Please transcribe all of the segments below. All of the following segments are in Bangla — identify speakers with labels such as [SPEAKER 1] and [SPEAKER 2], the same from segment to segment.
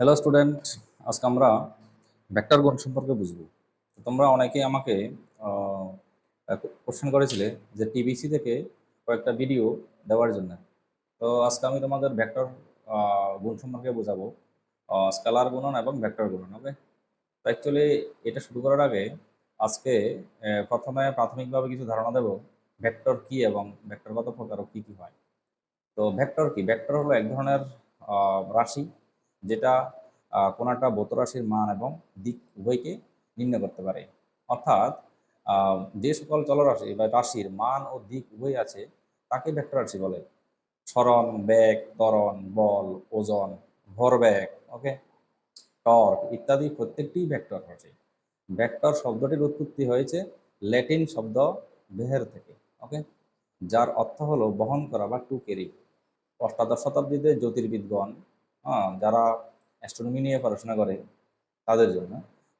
[SPEAKER 1] হ্যালো স্টুডেন্ট আজকে আমরা ভেক্টর গণ সম্পর্কে বুঝব। তোমরা অনেকেই আমাকে কোশ্চেন করেছিলে যে টিবিসি থেকে কয়েকটা ভিডিও দেওয়ার জন্য। তো আজকে আমি তোমাদের ভেক্টর গুণ সম্পর্কে বোঝাবো। স্কেলার গুণন এবং ভেক্টর গুণন ওকে তো অ্যাকচুয়ালি এটা শুরু করার আগে আজকে প্রথমে প্রাথমিকভাবে কিছু ধারণা দেব ভেক্টর কি এবং ভেক্টর কত প্রকার কি কি হয়। তো ভেক্টর কি? ভেক্টর হলো এক ধরনের রাশি। যেটা আহ, কোনো একটা ভৌত রাশির মান এবং দিক উভয়কে নির্ণয় করতে পারে। অর্থাৎ যে সকল চলরাশি বা রাশির মান ও দিক উভয় আছে তাকে ভেক্টর রাশি বলে। সরণ ব্যাগ ত্বরণ বল ওজন ভরবেগ ওকে টর্ক ইত্যাদি প্রত্যেকটি ভেক্টর রাশি। ভেক্টর শব্দটির উৎপত্তি হয়েছে ল্যাটিন শব্দ বেহের থেকে ওকে যার অর্থ হলো বহন করা বা টু কেরি অষ্টাদশ শতাব্দীতে জ্যোতির্বিদগণ হ্যাঁ, যারা অ্যাস্ট্রোনমি নিয়ে পড়াশোনা করে তাদের জন্য।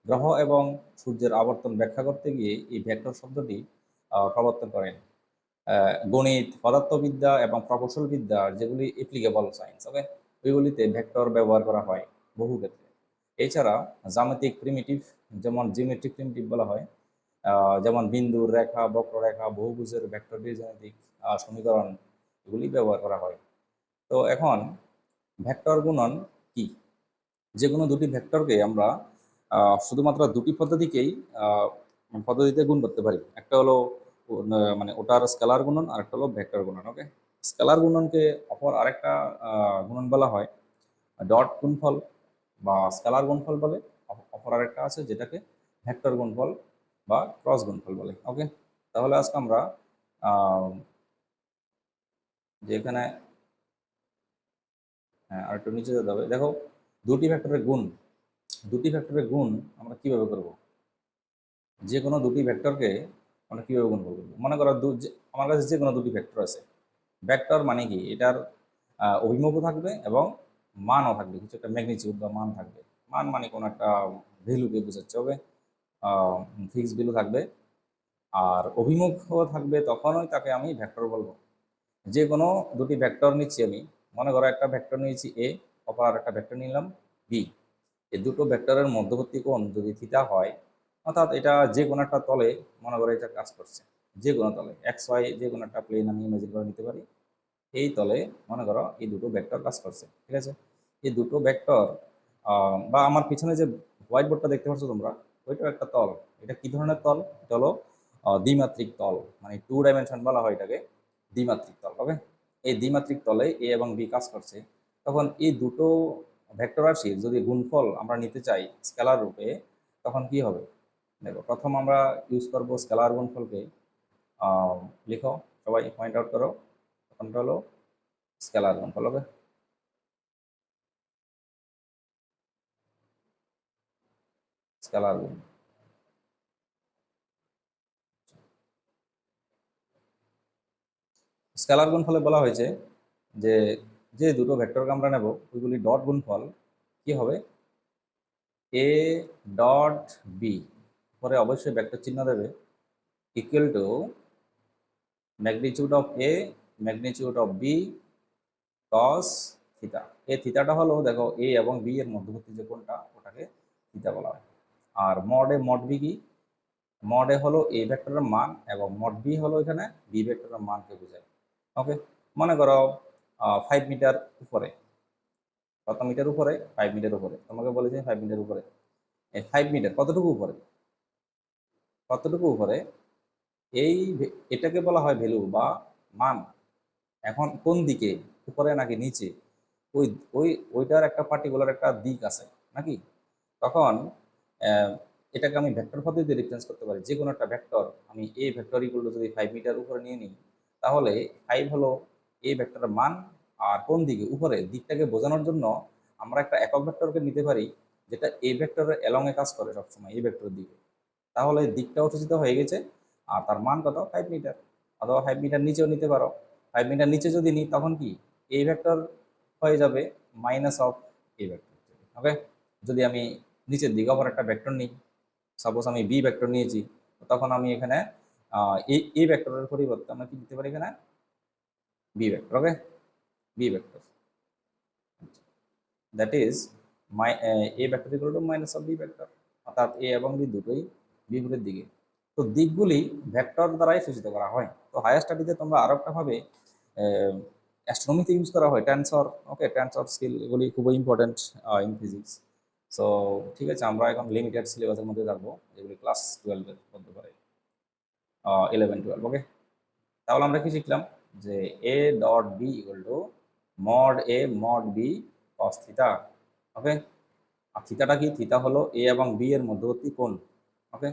[SPEAKER 1] গ্রহ এবং সূর্যের আবর্তন ব্যাখ্যা করতে গিয়ে এই ভেক্টর শব্দটি প্রবর্তন করেন। গণিত পদার্থবিদ্যা এবং প্রকৌশলবিদ্যা যেগুলি অ্যাপ্লিকেবল সায়েন্স ওকে ওইগুলিতে ভেক্টর ব্যবহার করা হয় বহু ক্ষেত্রে। এছাড়া জ্যামিতিক প্রিমিটিভ যেমন জিওমেট্রিক প্রিমিটিভ বলা হয় যেমন বিন্দু রেখা বক্ররেখা বহুভুজের ভেক্টর আহ, সমীকরণ এগুলি ব্যবহার করা হয়। তো এখন ভেক্টর গুণন কি? যে কোনো দুটি ভেক্টরকে আমরা শুধুমাত্র দুটি পদ্ধতিকেই পদ্ধতিতে গুণ করতে পারি। একটা হলো মানে ওটার স্কেলার গুণন, আর একটা হলো ভেক্টর গুণন, ওকে? স্কেলার গুণনকে অপর আরেকটা গুণন বলা হয়, ডট গুণফল বা স্কেলার গুণফল বলে অপর আরেকটা আছে যেটাকে ভেক্টর গুণফল বা ক্রস গুণফল বলে, ওকে? তাহলে আজকে আমরা যে এখানে হ্যাঁ আর একটু নিচে যেতে হবে। দেখো দুটি ভেক্টরের গুণ দুটি ভেক্টরের গুণ আমরা কীভাবে করব? যে কোনো দুটি ভেক্টরকে আমরা কীভাবে গুণ করব? মনে করো দু আমার কাছে যে কোনো দুটি ভেক্টর আছে। ভেক্টর মানে কি? এটার আহ, অভিমুখও থাকবে এবং মানও থাকবে। কিছু একটা ম্যাগনিচিউড বা মান থাকবে। মান মানে কোনো একটা ভ্যালুকে বোঝাচ্ছে হবে ফিক্স ভ্যালু থাকবে। আর অভিমুখও থাকবে তখনই তাকে আমি ভেক্টর বলব। যে কোনো দুটি ভেক্টর নিচ্ছি আমি মনে করো একটা ভেক্টর নিয়েছি এ অপর আর একটা ভেক্টর নিলাম বি এই দুটো ভেক্টরের মধ্যবর্তী কোণ যদি থিটা হয়, অর্থাৎ এটা যে কোনো একটা তলে মনে করো এটা কাজ করছে, যে কোনো তলে এক্স ওয়াই যে কোনো একটা প্লেন আমি ইমেজিন করে নিতে পারি, এই তলে মনে করো এই দুটো ভেক্টর কাজ করছে, ঠিক আছে? এই দুটো ভেক্টর বা আমার পিছনে যে হোয়াইট বোর্ডটা দেখতে পাচ্ছ তোমরা, ওইটাও একটা তল, এটা কি ধরনের তল? এটা হলো দ্বিমাত্রিক তল মানে টু ডাইমেনশন বলা হয় এটাকে, দ্বিমাত্রিক তল ওকে এই দ্বিমাত্রিক তলে এ এবং বি কাজ করছে, তখন এই দুটো ভেক্টর রাশির যদি গুণফল আমরা নিতে চাই স্কেলার রূপে, তখন কি হবে? দেখো, প্রথম আমরা ইউজ করব স্কেলার গুণফলকে। লিখো, সবাই পয়েন্ট আউট করো। প্রথমটা হলো স্কেলার গুণফল হবে। স্কেলার গুণ। স্কেলার গুণফলে বলা হয়েছে যে যে দুটো ভেক্টরকে আমরা নেব, ওইগুলি ডট গুণফল, কি হবে? এ ডট বি পরে অবশ্যই ভেক্টর চিহ্ন দেবে। Equal to magnitude of A magnitude of B cos theta A থিতাটা হলো, দেখো এ এবং বি এর মধ্যবর্তী যে কোনটা ওটাকে থিতা বলা হয়। আর মড এ মড বি কি? মড এ হলো এ ভেক্টরের মান এবং মড বি হলো এখানে বি ভেক্টরের মানকে বোঝায়। ওকে মনে করো ফাইভ মিটার উপরে। কত মিটার উপরে? ফাইভ মিটার উপরে। তোমাকে বলেছে ফাইভ মিটার উপরে। এই ফাইভ মিটার কতটুকু উপরে? কতটুকু উপরে? এই এটাকে বলা হয় ভ্যালু বা মান। এখন কোন দিকে? উপরে নাকি নিচে? ওই ওই, ওইটার একটা পার্টিকুলার একটা দিক আছে, নাকি? তখন এটাকে আমি ভেক্টর পদ্ধতিতে রিপ্রেজেন্ট করতে পারি। যে কোনো একটা ভেক্টর আমি এই ভেক্টর ইকুয়াল যদি ফাইভ মিটার উপরে নিয়ে নিই তাহলে ফাইভ হলো এই ভেক্টরের মান, আর কোন দিকে? উপরে। দিকটাকে বোঝানোর জন্য আমরা একটা একক ভেক্টরকে নিতে পারি, যেটা এই ভেক্টরের এ কাজ করে সবসময় এই ভেক্টরের দিকে। তাহলে দিকটাও সূচিত হয়ে গেছে, আর তার মান কত? ফাইভ মিটার অথবা ফাইভ মিটার নিচেও নিতে পারো। ফাইভ মিটার নিচে যদি নিই, তখন কি? এই ভেক্টর হয়ে যাবে মাইনাস অফ এই ভেক্টর ওকে যদি আমি নিচের দিকে আবার একটা ভেক্টর নিই সাপোজ আমি বি ভেক্টর নিয়েছি, তখন আমি এখানে এই এই ভেক্টরের পরিবর্তে আমরা কি দিতে পারি এখানে? B vector okay B vector that is my A vector equal to minus of B vector অর্থাৎ এ এবং বি দুটোই বিপরীত দিকে। তো দিকগুলি ভেক্টর দ্বারাই সূচিত করা হয়। তো হায়ার স্টাডিতে তোমরা আরও একটা ভাবে অ্যাস্ট্রোনমিতে ইউজ করা হয়। ট্যান্সর ওকে ট্যান্সর স্কিল এগুলি খুবই ইম্পর্টেন্ট ইন ফিজিক্স সো ঠিক আছে, আমরা এখন লিমিটেড সিলেবাসের মধ্যে থাকব যেগুলি ক্লাস টুয়েলভের মধ্যে পড়ে। ইলেভেন টুয়েলভ ওকে তাহলে আমরা কি শিখলাম? যে A dot B equal to mod A mod B cos theta okay আর থিতাটা কি? থিতা হলো এ এবং বি এর মধ্যবর্তী কোণ ওকে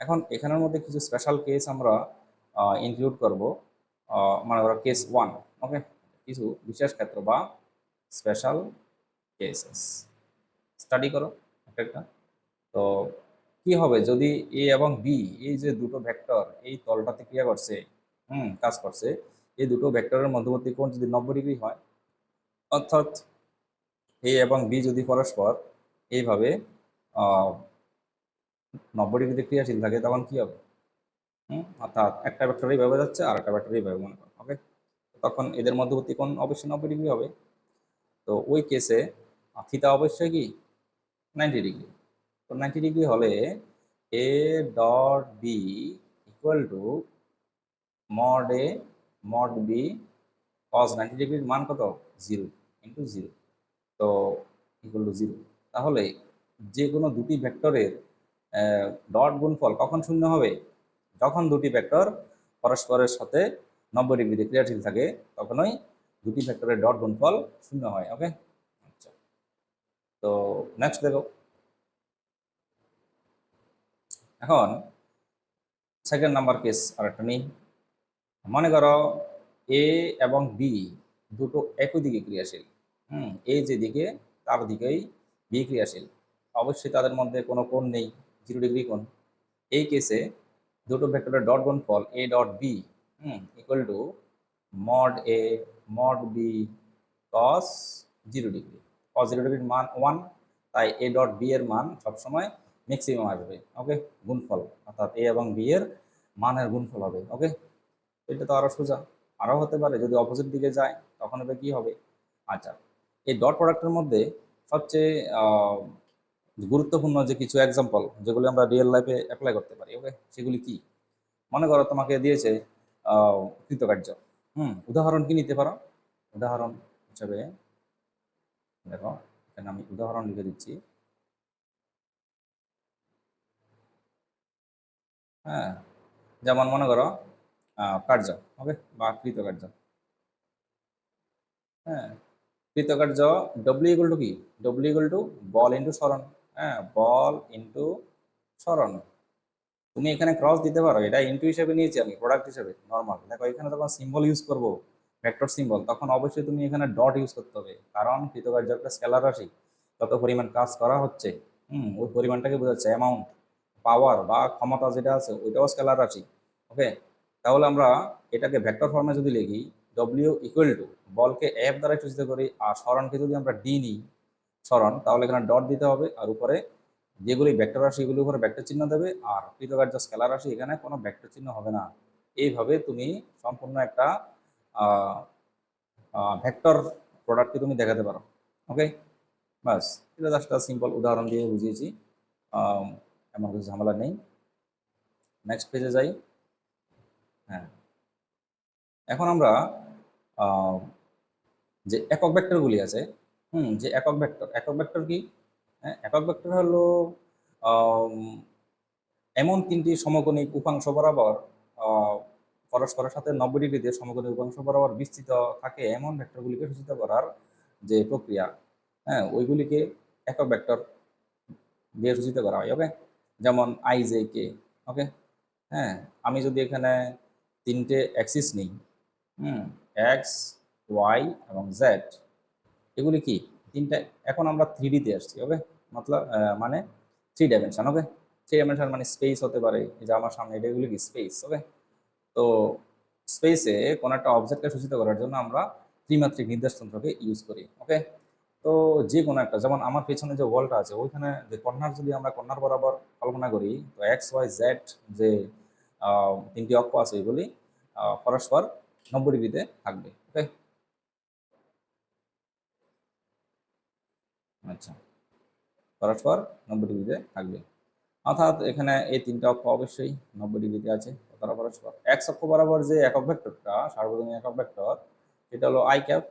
[SPEAKER 1] এখন এখানের মধ্যে কিছু স্পেশাল কেস আমরা ইনক্লুড করব মানে ওরা কেস ওয়ান ওকে কিছু বিশেষ ক্ষেত্র বা স্পেশাল কেসেস স্টাডি করো একটা তো কি হবে যদি এ এবং বি এই যে দুটো ভেক্টর এই তলটাতে ক্রিয়া করছে? হুম, কাজ করছে। এই দুটো ভেক্টরের মধ্যবর্তী কোণ যদি নব্বই ডিগ্রি হয়, অর্থাৎ এ এবং বি যদি পরস্পর এইভাবে নব্বই ডিগ্রিতে ক্রিয়াশীল থাকে, তখন কি হবে? হুম, অর্থাৎ একটা ভেক্টর এইভাবে যাচ্ছে আর একটা ভেক্টর এইভাবে মনে করো ওকে তখন এদের মধ্যবর্তী কোণ অবশ্যই নব্বই ডিগ্রি হবে। তো ওই কেসে থিতা অবশ্যই কি? Ninety degree. নাইনটি ডিগ্রি হলে A dot B equal to mod A mod B cos ninety ডিগ্রির মান কত? জিরো ইন্টু জিরো তো ইকুয়াল টু জিরো তাহলে যে কোনো দুটি ভেক্টরের ডট গুণফল কখন শূন্য হবে? যখন দুটি ভেক্টর পরস্পরের সাথে নব্বই ডিগ্রিতে ক্রিয়াশীল থাকে, তখনই দুটি ভেক্টরের ডট গুণফল শূন্য হয় ওকে আচ্ছা। তো নেক্সট দেখো। এখন সেকেন্ড নাম্বার কেস আরেকটা নেই। মনে করো এ এবং বি দুটো একই দিকে ক্রিয়াশীল। হুম এই যে দিকে, তার দিকেই বি ক্রিয়াশীল। অবশ্যই তাদের মধ্যে কোনো কোণ নেই জিরো ডিগ্রি কোণ। এই কেসে দুটো ভেক্টরের ডট গুণফল A dot B hmm equal to mod A mod B cos zero degree cos zero ডিগ্রির মান ওয়ান তাই এ ডট বি এর মান সবসময় ম্যাক্সিমাম আসবে ওকে গুণফল, অর্থাৎ এ এবং বি এর মানের গুণফল হবে ওকে এটা তো আরও সোজা আরও হতে পারে, যদি অপোজিট দিকে যায়, তখন হবে কি হবে? আচ্ছা এই ডট প্রোডাক্টের মধ্যে সবচেয়ে গুরুত্বপূর্ণ যে কিছু এক্সাম্পল যেগুলি আমরা রিয়েল লাইফে অ্যাপ্লাই করতে পারি ওকে সেগুলি কি? মনে করো তোমাকে দিয়েছে কৃতকার্য, হুম? উদাহরণ কি নিতে পারো? উদাহরণ হিসাবে, দেখো, এখানে আমি উদাহরণ লিখে দিচ্ছি। হ্যাঁ যেমন মনে করো কার্য হবে বা কৃতকার্য। হ্যাঁ কৃতকার্য ডব্লিউ ইকুয়াল টু কি? ডব্লিউ ইকুয়াল টু বল ইন্টু সরণ। হ্যাঁ বল ইন্টু সরণ। তুমি এখানে ক্রস দিতে পারো, এটা ইন্টু হিসেবে নিয়েছি আমি প্রোডাক্ট হিসেবে নর্মাল দেখো, এখানে যখন সিম্বল ইউজ করব ভেক্টর সিম্বল তখন অবশ্যই তুমি এখানে ডট ইউজ করতে হবে, কারণ কৃতকার্য একটা স্কেলার রাশি। যত পরিমাণ কাজ করা হচ্ছে, হুম, ওই পরিমাণটাকে বোঝাচ্ছে অ্যামাউন্ট পাওয়ার বা ক্ষমতা যেটা আছে, ওইটাও স্কেলার রাশি ওকে তাহলে আমরা এটাকে ভেক্টর ফর্মে যদি লিখি ডব্লিউ ইকুয়াল টু বলকে এফ দ্বারা সূচিত করি আর সরণকে যদি আমরা ডি নিই সরণ তাহলে এখানে ডট দিতে হবে আর উপরে যেগুলি ভেক্টর রাশি এগুলির উপরে ভেক্টর চিহ্ন দেবে আর কৃতকার্য স্কেলার রাশি এখানে কোনো ভেক্টর চিহ্ন হবে না। এইভাবে তুমি সম্পূর্ণ একটা ভেক্টর প্রোডাক্টকে তুমি দেখাতে পারো। ওকে বাস এটা জাস্ট সিম্পল উদাহরণ দিয়ে বুঝিয়েছি। এমন কিছু ঝামেলা নেই। নেক্সট পেজে যাই। হ্যাঁ। এখন আমরা যে একক ভেক্টরগুলি আছে, হুম, যে একক ভেক্টর একক ভেক্টর কি? হ্যাঁ একক ভেক্টর হলো এমন তিনটি সমকোণিক উপাংশ বরাবর পরস্পরের সাথে নব্বই ডিগ্রিতে সমকোণিক উপাংশ বরাবর বিস্তৃত থাকে এমন ভেক্টরগুলিকে সূচিত করার যে প্রক্রিয়া হ্যাঁ ওইগুলিকে একক ভেক্টর দিয়ে সূচিত করা হয় ওকে যেমন আই জে কে ওকে হ্যাঁ আমি যদি এখানে তিনটে অ্যাক্সিস নিই, হুম এক্স ওয়াই এবং জেড এগুলি কি? তিনটা, এখন আমরা থ্রি ডিতে আসছি ওকে মতলব মানে three dimension okay three dimension মানে স্পেস হতে পারে যে আমার সামনে, এটা এগুলি কি? স্পেস ওকে তো স্পেসে কোনো একটা অবজেক্টকে সূচিত করার জন্য আমরা ত্রিমাত্রিক নির্দেশতন্ত্রকে ইউজ করি ওকে তো যে কোনো একটা, যেমন আমার পেছনে যে ওয়ালটা আছে, ওইখানে যে কর্নার যদি আমরা কর্নার বরাবর কল্পনা করি, তো এক্স ওয়াই জেড যে তিনটি অক্ষ আছে, এগুলি পরস্পর নব্বই ডিগ্রিতে থাকবে, ওকে? আচ্ছা পরস্পর নব্বই ডিগ্রিতে থাকবে। অর্থাৎ এখানে এই তিনটা অক্ষ অবশ্যই নব্বই ডিগ্রিতে আছে, তারা পরস্পর। এক্স অক্ষ বরাবর যে একক ভেক্টরটা, সার্বজনীন একক ভেক্টর, সেটা হলো আই ক্যাপ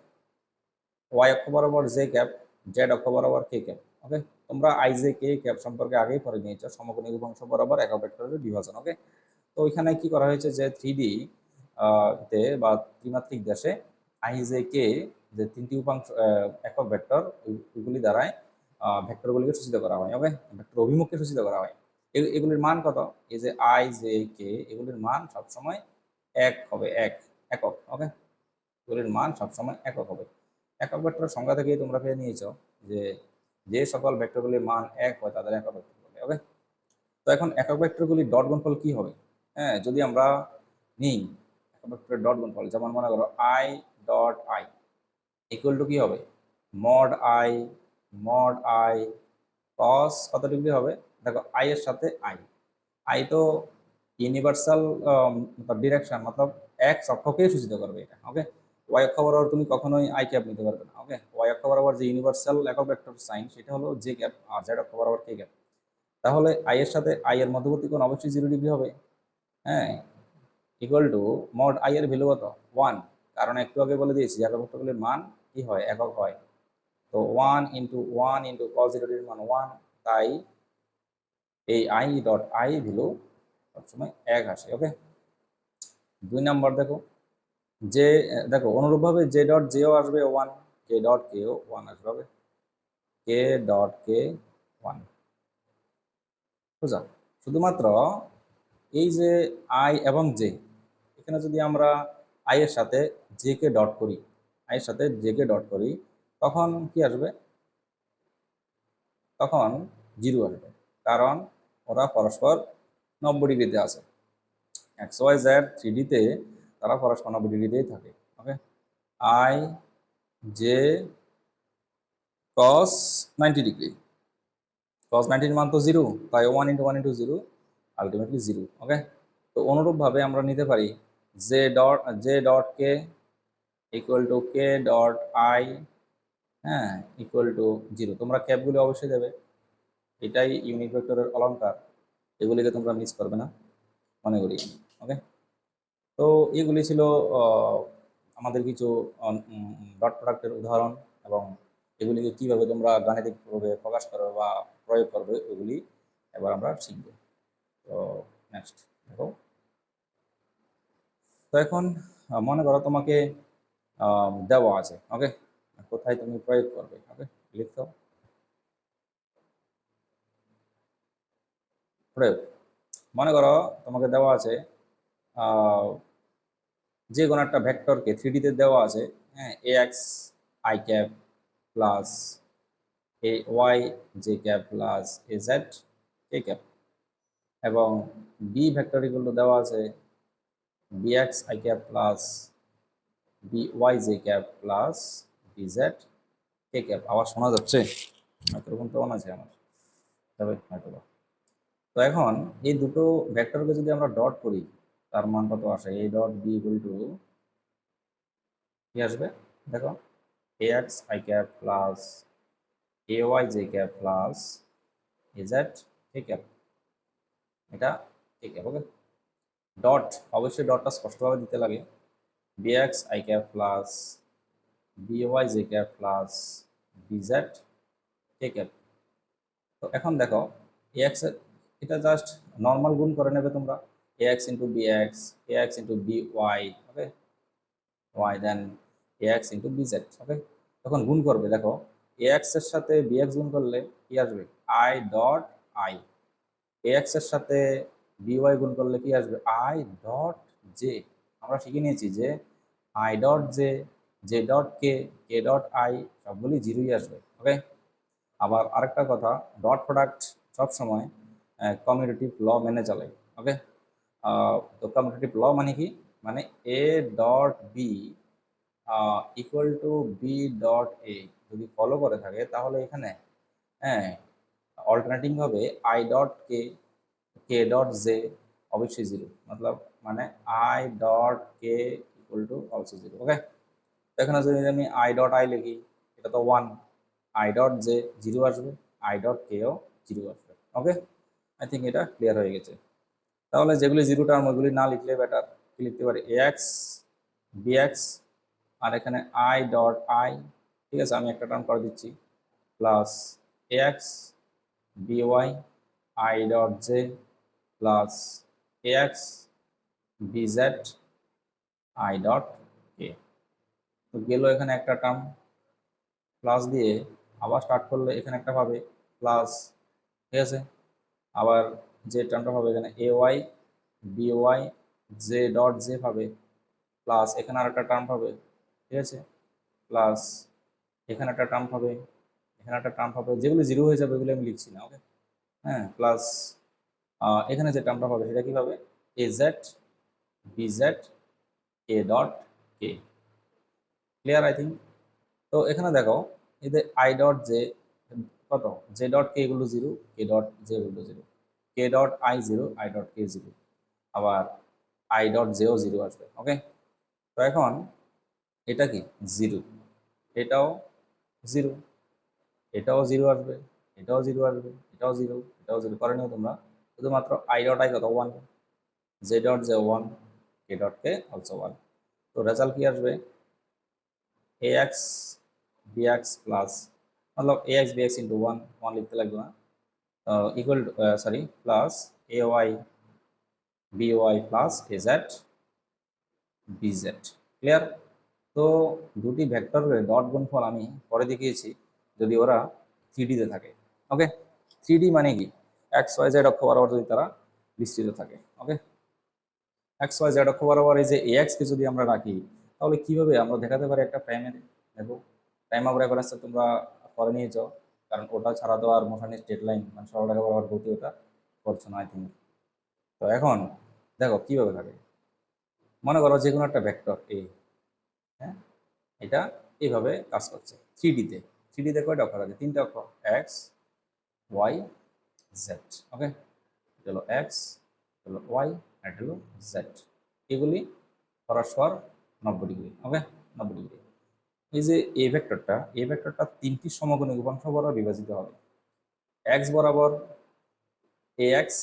[SPEAKER 1] ওয়াই অক্ষ বরাবর জে ক্যাপ জেড অক্ষ বরাবর কে ক্যাপ ওকে তোমরা আই জে কে ক্যাপ সম্পর্কে আগেই পরে নিয়েছো, সমকোণী উপাংশ বরাবর একক ভেক্টরের বিভাজন ওকে তো ওইখানে কি করা হয়েছে যে থ্রি ডি তে বা ত্রিমাত্রিক দেশে আই জে কে যে তিনটি উপাংশ একক ভেক্টর ওইগুলি দ্বারাই ভেক্টরগুলিকে সূচিত করা হয় ওকে ভেক্টর অভিমুখকে সূচিত করা হয়। এগুলির মান কত? এই যে আই জে কে এগুলির মান সবসময় এক হবে, এক, একক ওকে এগুলির মান সবসময় একক হবে। একক ভেক্টরের সংখ্যা থেকেই তোমরা পেয়ে নিয়েছো যে যে সকল ভেক্টরগুলির মান এক হয়, তাদের একক ভেক্টর বলে ওকে তো এখন একক ভেক্টরগুলির ডট গুণফল কি হবে? হ্যাঁ যদি আমরা নিই একক ভেক্টরের ডট গুণফল, যেমন মনে করো I dot I equal to কি হবে? Mod I mod I cos কত ডিগ্রি হবে? দেখো আই এর সাথে আই আই তো ইউনিভার্সাল ডিরেকশন মতলব এক্স অক্ষকেই সূচিত করবে এটা ওকে ওয়াই অক্ষ বরাবর তুমি কখনোই আই ক্যাপ নিতে পারবে না ওকে ওয়াই অক্ষ বরাবর যে ইউনিভার্সাল একক ভেক্টর সাইন সেটা হলো জে ক্যাপ আর জেড অক্ষ বরাবর কে ক্যাপ তাহলে আই এর সাথে আই এর মধ্যবর্তী কোণ অবশ্যই জিরো ডিগ্রি হবে হ্যাঁ? ইকুয়াল টু মড আই এর ভ্যালু কত? ওয়ান কারণ একটু আগে বলে দিয়েছি একক ভেক্টরগুলির মান কি হয়? একক হয়। তো one into one into cos zero ডিগ্রির মান ওয়ান তাই এই আই ডট আই ভ্যালু সবসময় এক আসে ওকে দুই নাম্বার দেখো। যে, দেখো, অনুরূপভাবে জে ডট জেও আসবে ওয়ান কে ডট কেও ওয়ান আসবে, হবে? কে ডট কে ওয়ান বুঝা শুধুমাত্র এই যে আই এবং জে এখানে যদি আমরা আই এর সাথে জে কে ডট করি আই এর সাথে জে কে ডট করি, তখন কি আসবে? তখন জিরো আসবে, কারণ ওরা পরস্পর নব্বই ডিগ্রিতে আছে। এক্স ওয়াই জেড থ্রি ডিতে তারা পরস্পর নব্বই ডিগ্রিতেই থাকে okay I J cos ninety degree cos নাইনটির মান তো জিরো তাই one into one into zero ultimately zero okay তো অনুরূপভাবে আমরা নিতে পারি J dot J dot K equal to K dot I হ্যাঁ ইকুয়াল টু জিরো তোমরা ক্যাপগুলি অবশ্যই দেবে, এটাই ইউনিট ভেক্টরের অলংকার। এগুলিকে তোমরা মিস করবে না, মনে করি ওকে তো এগুলি ছিল আমাদের কিছু ডট প্রোডাক্টের উদাহরণ এবং এগুলিকে কীভাবে তোমরা গাণিতিকভাবে প্রকাশ করবে বা প্রয়োগ করবে, এগুলি এবার আমরা শিখব। তো নেক্সট দেখো। তো এখন মনে করো তোমাকে দেওয়া আছে ওকে কোথায় তুমি প্রয়োগ করবে ওকে লিখো প্রয়োগ। মনে করো তোমাকে দেওয়া আছে যে কোনো একটা ভেক্টরকে থ্রি ডিতে দেওয়া আছে হ্যাঁ A X I cap plus A Y J cap plus A Z K cap এবং বি ভেক্টরগুলো দেওয়া আছে B X I cap plus B Y J cap plus B Z K cap আবার শোনা যাচ্ছে? মাইক্রোফোন তো আছে আমার। তবে বা। তো এখন এই দুটো ভেক্টরকে যদি আমরা ডট করি তার মান কত আসে? A dot B equal to কি আসবে? দেখো A X I cap plus A Y J cap plus A Z K cap এটা কে ক্যাপ ওকে ডট অবশ্যই ডটটা স্পষ্টভাবে দিতে লাগে। B X I cap plus B Y J cap plus B Z K cap তো এখন দেখো এ এক্স এটা জাস্ট নর্মাল গুণ করে নেবে তোমরা। X into B Y okay Y then A X into B Z okay তখন গুণ করবে, দেখো এক্সের সাথে এক্স গুণ করলে কি আসবে? ডট আই এ এক্সের সাথে ওয়াই গুণ করলে কি আসবে? আই ডট জে আমরা শিখে নিয়েছি যে I dot J J dot K K dot I সবগুলি জিরোই আসবে ওকে আবার আরেকটা কথা ডট প্রোডাক্ট সবসময় কমিউনিটিভ ল মেনে চলে ওকে তো কমিউনিটিভ ল মানে কি? মানে A dot B equal to B dot A যদি ফলো করে থাকে, তাহলে এখানে হ্যাঁ অল্টারনেটিভ হবে I dot K K dot J অবশ্যই জিরো মতলব মানে I dot K equal to also zero okay এখানে যদি আমি আই ডট আই লিখি, এটা তো one I dot J zero আসবে আই ডট কেও জিরো আসবে ওকে আই থিঙ্ক এটা ক্লিয়ার হয়ে গেছে। তাহলে যেগুলি জিরো টার্ম ওইগুলি না লিখলে বেটার কি লিখতে পারি? এক্স বি এক্স আর এখানে আই ডট আই ঠিক আছে? আমি একটা টার্ম করে দিচ্ছি। Plus X B Y I dot J plus X B Z I dot K তো গেল এখানে একটা টার্ম প্লাস দিয়ে আবার স্টার্ট করলে এখানে একটা পাবে। প্লাস ঠিক আছে? আবার যে টার্মটা হবে এখানে A Y B Y J dot J পাবে প্লাস এখানে আর একটা টার্ম পাবে ঠিক আছে? প্লাস এখানে একটা টার্ম পাবে এখানে একটা টার্ম পাবে যেগুলো জিরো হয়ে যাবে ওগুলো আমি লিখছি না ওকে হ্যাঁ প্লাস এখানে যে টার্মটা পাবে সেটা কি পাবে A Z B Z A dot K clear I think তো এখানে দেখো যে আই ডট জে কত? জে ডট কে এগুলো জিরো কে ডট জে এগুলো zero K dot I zero I dot K zero আবার আই ডট জেও জিরো আসবে ওকে তো এখন এটা কি? জিরো এটাও জিরো এটাও জিরো আসবে, এটাও জিরো আসবে, এটাও জিরো এটাও জিরো করে নিও তোমরা। শুধুমাত্র আই ডট আই কত? One J dot J one K dot K also one তো রেজাল্ট কি আসবে? A X B X plus Matlab A X B X into one one লিখতে লাগবে না। Equal sorry plus A Y B Y plus A Z B Z clear তো দুটি ভেক্টরের ডট গুণফল আমি পরে দেখিয়েছি, যদি ওরা থ্রি ডিতে থাকে। ওকে থ্রি ডি মানে কি? এক্স ওয়াই জেড অক্ষ বরাবর যদি তারা বিস্তৃত থাকে। ওকে এক্স ওয়াই জেড অক্ষ বরাবর এই যে এ এক্সকে যদি আমরা রাখি, তাহলে কীভাবে আমরা দেখাতে পারি একটা প্রাইমারি দেখো টাইম অফ রেফারেন্সটা তোমরা করে নিয়েছ। কারণ ওটা ছাড়া তো আর মোশনের স্টেট লাইন মানে সরল রেখা বরাবর গতি ওটা করছ না আই থিঙ্ক তো এখন, দেখো কীভাবে থাকে। মনে করো যে কোনো একটা ভেক্টর এ হ্যাঁ? এটা এইভাবে কাজ করছে। থ্রি ডিতে থ্রি ডিতে কয়টা অক্ষর আছে? তিনটা অক্ষর। এক্স ওয়াই জেড ওকে এটা হলো এক্স হলো ওয়াই আর হলো জেড এগুলি পরস্পর নব্বই ডিগ্রি ওকে নব্বই ডিগ্রি। এই যে এ ভেক্টরটা এ ভেক্টরটা তিনটি সমকোণী উপাংশ বরাবর বিভাজিত হবে। এক্স বরাবর A X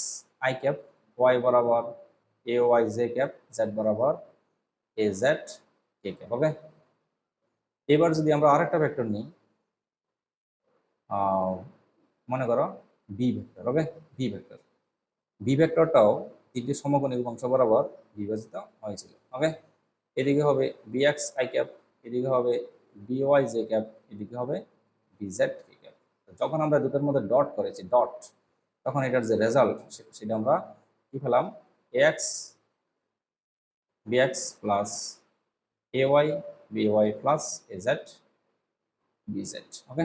[SPEAKER 1] I cap Y বরাবর A Y J cap Z বরাবর এ জেড কে ক্যাপ ওকে এবার যদি আমরা আরেকটা ভেক্টর নিই মনে করো B vector okay B vector B ভেক্টরটাও তিনটি সমকোণী উপাংশ বরাবর বিভাজিত হয়েছিল ওকে এদিকে হবে বি এক্স আই ক্যাপ, এদিকে হবে বিওয়াই জে ক্যাপ, এদিকে হবে বিজেড কে ক্যাপ। যখন আমরা দুটোর মধ্যে ডট করেছি, ডট, তখন এটার যে রেজাল্ট সেটা আমরা কি পেলাম? X B X plus A Y B Y plus A Z B Z okay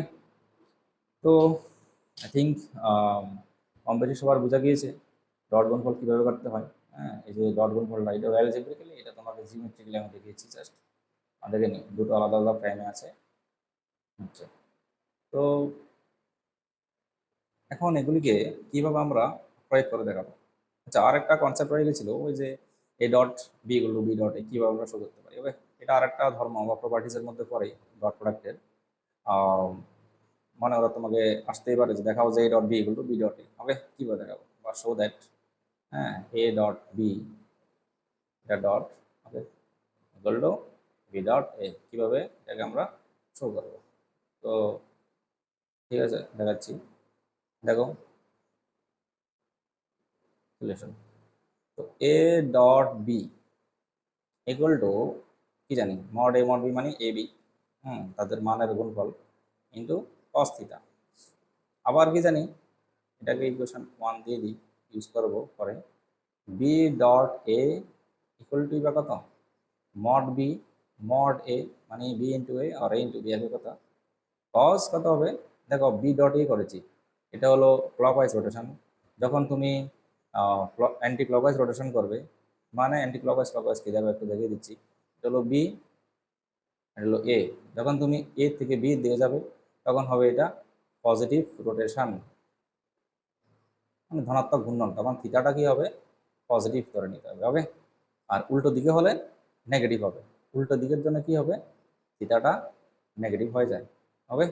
[SPEAKER 1] তো আই থিঙ্ক কম বেশি সবার বোঝা গিয়েছে ডট গুণফল কীভাবে করতে হয়। হ্যাঁ এই যে ডট গুণফলটা এটা অ্যালজেব্রিক্যালি এটা তোমাকে জিওমেট্রিক্যালি আমি দেখিয়েছি জাস্ট আমাদেরকে নিয়ে দুটো আলাদা আলাদা প্রাইমে আছে। আচ্ছা। তো এখন এগুলিকে কীভাবে আমরা প্রয়োগ করে দেখাবো? আচ্ছা আর একটা কনসেপ্ট রয়ে গেছিল, ওই যে এ ডট বি গুলো বি ডট এ কীভাবে আমরা শো করতে পারি? এটা আর একটা ধর্ম বা প্রপার্টিসের মধ্যে পড়ে ডট প্রোডাক্টের মনে ওরা তোমাকে আসতেই পারে যে দেখাও যে A dot B to B dot A. Okay, কীভাবে দেখাবো? বা শো দ্যাট হ্যাঁ এ ডট বি এটা dot okay to B dot A কীভাবে এটাকে আমরা শো করব? তো ঠিক আছে, দেখাচ্ছি। দেখো। রিলেশন তো A dot B equal to কি জানি? মড এ মড বি মানে এ বি হুম, তাদের মানের গুণফল ইন্টু কস থিটা আবার কি জানি? এটাকে ইকুয়েশন ওয়ান দিয়ে দিই ইউজ করব পরে। B dot A equal to বা কত? মড বি মড এ মানে বি ইন্টু এ আর এ ইন্টু বি একই কথা। কস কত হবে? দেখো বি ডট এ করেছি। এটা হলো ক্লকওয়াইজ রোটেশন যখন তুমি অ্যান্টি ক্লকওয়াইজ রোটেশন করবে মানে অ্যান্টি ক্লকওয়াইজ ক্লকওয়াইজ কি যাবে একটু দেখিয়ে দিচ্ছি। এটা হলো বি এটা হলো এ যখন তুমি এ থেকে বি দিয়ে যাবে, তখন হবে এটা পজিটিভ রোটেশন মানে ধনাত্মক ঘূর্ণন। তখন থিটাটা কি হবে? পজিটিভ করে নিতে হবে ওকে আর উল্টো দিকে হলে নেগেটিভ হবে। উল্টো দিকের জন্য কি হবে? থিটাটা নেগেটিভ হয়ে যায় ওকে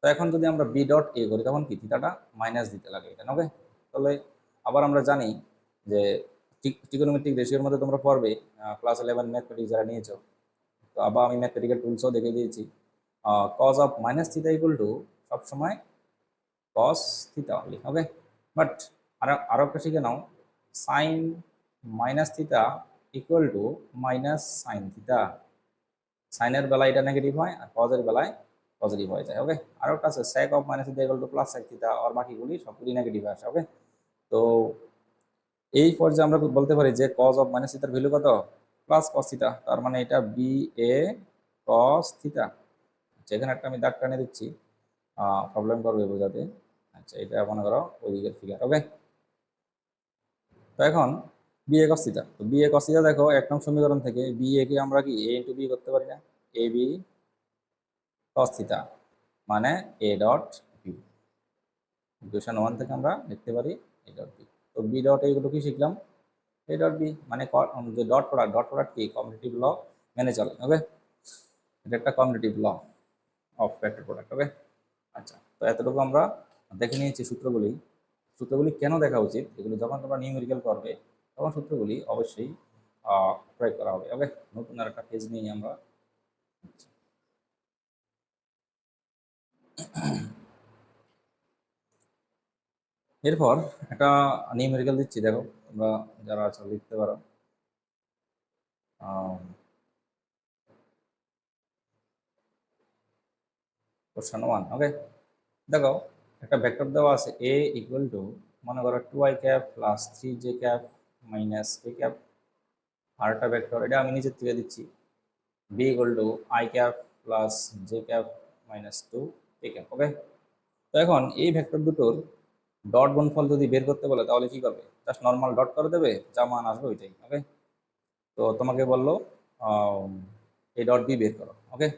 [SPEAKER 1] তো এখন যদি আমরা বি ডট এ করি, তখন কি? থিতাটা মাইনাস দিতে লাগে এখানে ওকে তাহলে আবার আমরা জানি যে টিকোনোমেট্রিক রেশিওর মধ্যে তোমরা পড়বে ক্লাস ইলেভেন ম্যাথমেটিক্স যারা নিয়েছো। তো আবার আমি ম্যাথমেটিক্যাল টুলসও দেখে দিয়েছি। Cos of minus theta equal to সবসময় cos theta only okay but আরও আরও একটা শিখে নাও। Sine minus theta equal to minus sine theta সাইনের বেলায় এটা নেগেটিভ হয় আর কজের বেলায় পজিটিভ হয়ে যায় ওকে আরও একটা আছে sec of minus theta equal to plus sec theta আর বাকিগুলি সবগুলি নেগেটিভ আসে ওকে তো এই পর্যায়ে আমরা বলতে পারি যে কজ অফ মাইনাস থিতার ভ্যালু কত? প্লাস কস থিতা তার মানে এটা বি এ কস থিতা আচ্ছা এখানে একটা আমি দাগ টানে দিচ্ছি। প্রবলেম করবে বোঝাতে। আচ্ছা এটা মনে করো ওই দিকের ফিগার ওকে তো এখন বি এ কস থিতা তো বি এ কস থিতা দেখো, এক নং সমীকরণ থেকে বি কে আমরা কি এ ইন্টু বি করতে পারি না? এ বি কস থিতা মানে A dot B equation one থেকে আমরা লিখতে পারি এ ডট বি তো বি ডট এইগুলো কি শিখলাম? এ ডট বি মানে যে ডট প্রোডাক্ট ডট প্রোডাক্ট কি? কম্পিটিটিভ ল মেনে চলে ওকে এটা একটা commutative law of vector product okay আচ্ছা তো এতটুকু আমরা দেখে নিয়েছি সূত্রগুলি। সূত্রগুলি কেন দেখা উচিত? এগুলো যখন তোমরা নিউমেরিক্যাল করবে তখন সূত্রগুলি অবশ্যই প্রয়োগ করা হবে। ওকে, নতুন আর একটা পেজ নিয়ে আমরা এরপর একটা নিউমেরিক্যাল দিচ্ছি, দেখো, তোমরা যারা আছো লিখতে পারো। কোশ্চেন ওয়ান ওকে দেখো, একটা ভেক্টর দেওয়া আছে এ ইকুয়াল টু মনে করো two I cap plus three J cap minus A cap R vector এটা আমি নিজের থেকে দিচ্ছি। B equal to I cap plus J cap minus two A cap okay তো এখন এই ভেক্টর দুটোর ডট গুণফল যদি বের করতে বলে, তাহলে কি করবে? জাস্ট নর্মাল ডট করে দেবে, যা মান আসবে ওইটাই ওকে তো তোমাকে বলল এ ডট বি বের করো ওকে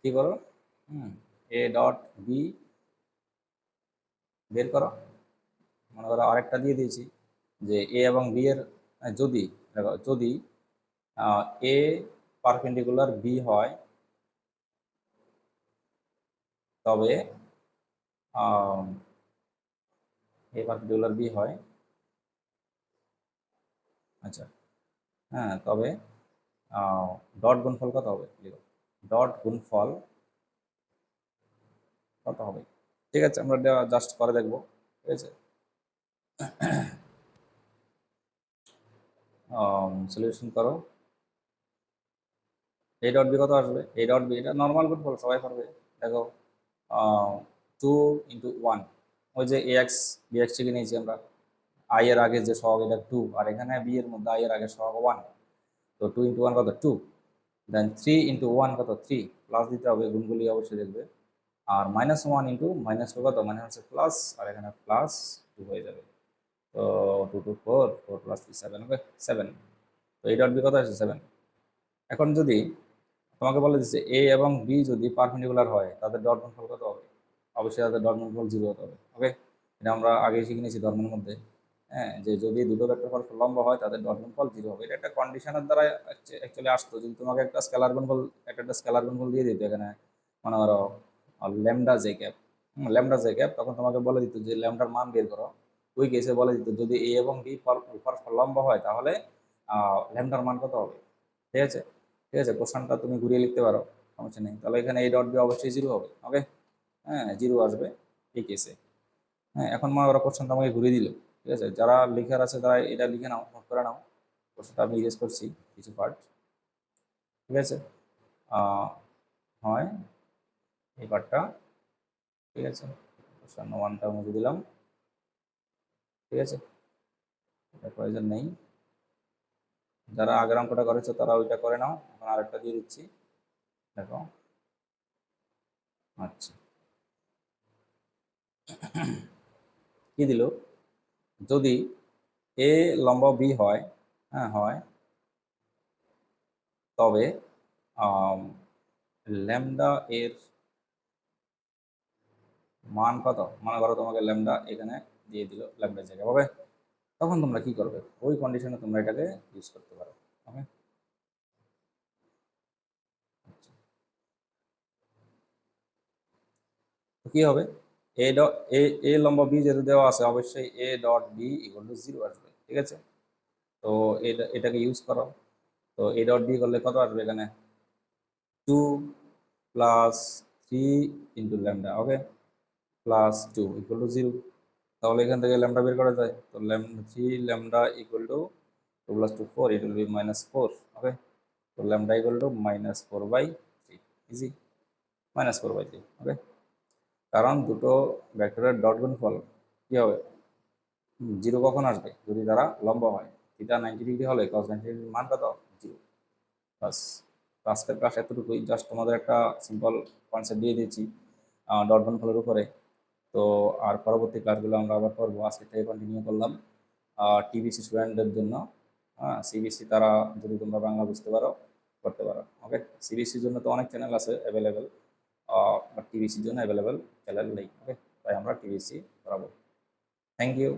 [SPEAKER 1] কি করো? হুম এ ডট বি বের করো। মনে করো আরেকটা দিয়ে দিয়েছি। যে এ এবং বি এর যদি যদি এ পারপেন্ডিকুলার বি হয়, তবে এ পারপেন্ডিকুলার বি হয় আচ্ছা হ্যাঁ তবে ডট গুণফল কত হবে? ডট গুণফল কত হবে? ঠিক আছে, আমরা জাস্ট করে দেখব, ঠিক আছে? সলিউশন করো। এ ডট বি কত আসবে? এ ডট বি এটা নর্মাল গুণফল সবাই পারবে দেখো টু ইন্টু ওয়ান ওই যে এ এক্স বি এক্স থেকে নিয়েছি আমরা। আই এর আগে যে সহগ, এটা টু আর এখানে বি এর মধ্যে আই এর আগে সহগ ওয়ান তো টু ইন্টু ওয়ান কত? Two then three into one কত? থ্রি প্লাস দিতে হবে, গুণগুলি অবশ্যই দেখবে। আর minus one into minus two কত? মানে হচ্ছে প্লাস আর এখানে প্লাস টু হয়ে যাবে। Two two four four plus three seven okay seven তো এই ডট বি কত আছে সেভেন এখন যদি তোমাকে বলে দিচ্ছে এ এবং বি যদি পারপেন্ডিকুলার হয়, তাদের ডট গুণফল কত হবে? অবশ্যই তাদের ডট গুণফল জিরো হতে হবে ওকে এটা আমরা আগে শিখে নিয়েছি ধর্মের মধ্যে। হ্যাঁ যে যদি দুটো ভেক্টর পরস্পর লম্ব হয়, তাদের ডট গুণফল জিরো হবে। এটা একটা কন্ডিশনের দ্বারা অ্যাকচুয়ালি আসতো। যদি তোমাকে একটা স্কেলার গুণফল একটা একটা স্কেলার গুণফল দিয়ে দিত এখানে, মনে করো lambda J cap lambda J cap তখন তোমাকে বলে দিত যে ল্যামডার মান বের করো। ওই কেসে বলে দিত, যদি এ এবং বি পরস্পর লম্ব হয় তাহলে ল্যামডার মান কত হবে? ঠিক আছে? ঠিক আছে? কোশ্চেনটা তুমি ঘুরিয়ে লিখতে পারো, সমস্যা নেই। তাহলে এখানে এই ডট বি অবশ্যই জিরো হবে ওকে হ্যাঁ জিরো আসবে এই কেসে হ্যাঁ এখন মনে করো কোশ্চেনটা আমাকে ঘুরিয়ে দিল, ঠিক আছে? যারা লিখার আছে তারা এটা লিখে নাও নোট করে নাও। কোশ্চেনটা আমি ইরেজ করছি কিছু পার্ট ঠিক আছে? হয় এই পার্টটা ঠিক আছে? কোশ্চেন ওয়ানটা মুছে দিলাম। ঠিক আছে? এটা প্রয়োজন নেই। যারা আগের অঙ্কটা করেছ, তারা ওইটা করে নাও। এখন আরেকটা দিয়ে দিচ্ছি। দেখো। আচ্ছা। কি দিল? যদি এ লম্বা বি হয় হ্যাঁ হয়, তবে ল্যামডা এর মান কত? মনে করো তোমাকে ল্যামডা এখানে দিয়ে দিল ল্যামডা জায়গা হবে তখন তোমরা কি করবে? ওই কন্ডিশনে তোমরা এটাকে ইউজ করতে পারো ওকে কি হবে? এ ডট এ এ লম্বা বি যেহেতু দেওয়া আছে, অবশ্যই A dot B equal to zero আসবে, ঠিক আছে? তো এটা, এটাকে ইউজ করো। তো এ ডট বি করলে কত আসবে এখানে? Two plus three into lambda okay plus two equal to zero তাহলে এখান থেকে ল্যামডা বের করা যায়। তো lambda three lambda equal to two plus two four it will be minus four okay তো lambda equal to minus four by three easy minus four by three okay কারণ দুটো ভেক্টরের ডট গুণফল, কী হবে? জিরো কখন আসবে? যদি তারা লম্বা হয় থিটা নাইনটি ডিগ্রি হলে কস নাইনটি ডিগ্রির মান কত? জিরো বাস আজকের ক্লাস এতটুকুই। জাস্ট তোমাদের একটা সিম্পল কনসেপ্ট দিয়ে দিয়েছি ডট গুণফলের উপরে। তো আর পরবর্তী ক্লাসগুলো আমরা আবার করব আজকে থেকে কন্টিনিউ করলাম টিবিসি স্টুডেন্টদের জন্য। হ্যাঁ সিবিসি তারা যদি তোমরা বাংলা বুঝতে পারো করতে পারো। ওকে সিবিসির জন্য তো অনেক চ্যানেল আছে অ্যাভেলেবেল বাট টিবিসির জন্য অ্যাভেলেবেল চ্যানেল নেই। ওকে তাই আমরা টিবিসি করাবো থ্যাংক ইউ